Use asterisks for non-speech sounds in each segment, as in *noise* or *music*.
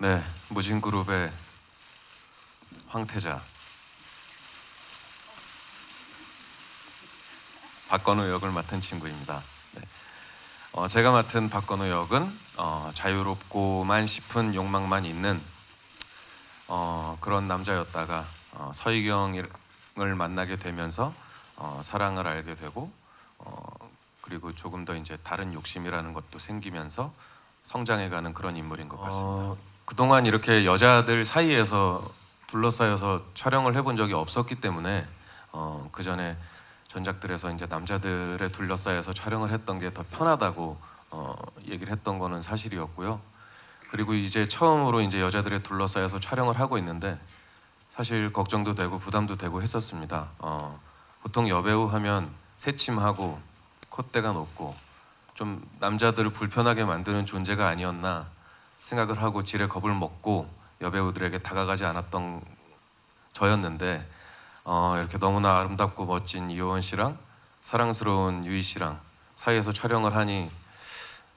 네, 무진그룹의 황태자 박건우 역을 맡은 친구입니다. 네. 어, 제가 맡은 박건우 역은 어, 자유롭고만 싶은 욕망만 있는 어, 그런 남자였다가 어, 서희경을 만나게 되면서 어, 사랑을 알게 되고 어, 그리고 조금 더 이제 다른 욕심이라는 것도 생기면서 성장해가는 그런 인물인 것 같습니다. 어, 그동안 이렇게 여자들 사이에서 둘러싸여서 촬영을 해본 적이 없었기 때문에 어, 그 전에 전작들에서 이제 남자들에 둘러싸여서 촬영을 했던 게 더 편하다고 어, 얘기를 했던 거는 사실이었고요. 그리고 이제 처음으로 이제 여자들에 둘러싸여서 촬영을 하고 있는데 사실 걱정도 되고 부담도 되고 했었습니다. 어, 보통 여배우 하면 새침하고 콧대가 높고 좀 남자들을 불편하게 만드는 존재가 아니었나 생각을 하고 지레 겁을 먹고 여배우들에게 다가가지 않았던 저였는데 어, 이렇게 너무나 아름답고 멋진 이효원 씨랑 사랑스러운 유희 씨랑 사이에서 촬영을 하니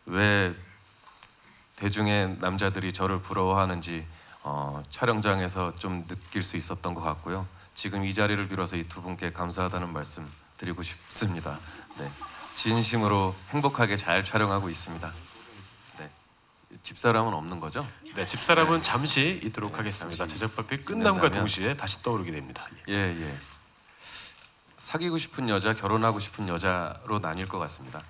왜 대중의 남자들이 저를 부러워하는지 어, 촬영장에서 좀 느낄 수 있었던 것 같고요. 지금 이 자리를 빌어서 이 두 분께 감사하다는 말씀 드리고 싶습니다. 네, 진심으로 행복하게 잘 촬영하고 있습니다. 네, 집사람은 없는 거죠? 네, 집사람은 잠시 있도록 하겠습니다. 잠시 제작 발표 끝남과 동시에 다시 떠오르게 됩니다. 예. 예, 예. 사귀고 싶은 여자, 결혼하고 싶은 여자로 나뉠 것 같습니다.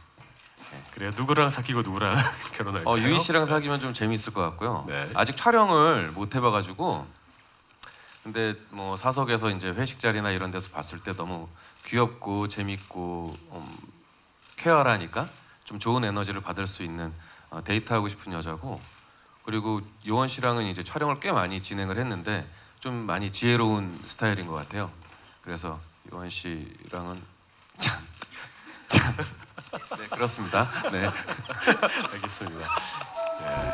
그래요. 누구랑 사귀고 누구랑 *laughs* 결혼할까요? 어, 유희 씨랑 사귀면 좀 재미있을 것 같고요. 네. 아직 촬영을 못 해봐가지고 근데 뭐 사석에서 이제 회식 자리나 이런 데서 봤을 때 너무 귀엽고 재밌고 음, 쾌활하니까 좀 좋은 에너지를 받을 수 있는 어, 데이트하고 싶은 여자고 그리고 요원 씨랑은 이제 촬영을 꽤 많이 진행을 했는데 좀 많이 지혜로운 스타일인 것 같아요. 그래서 요원 씨랑은 *laughs* 참, 참, 네 그렇습니다. 네. *laughs* 알겠습니다. 예.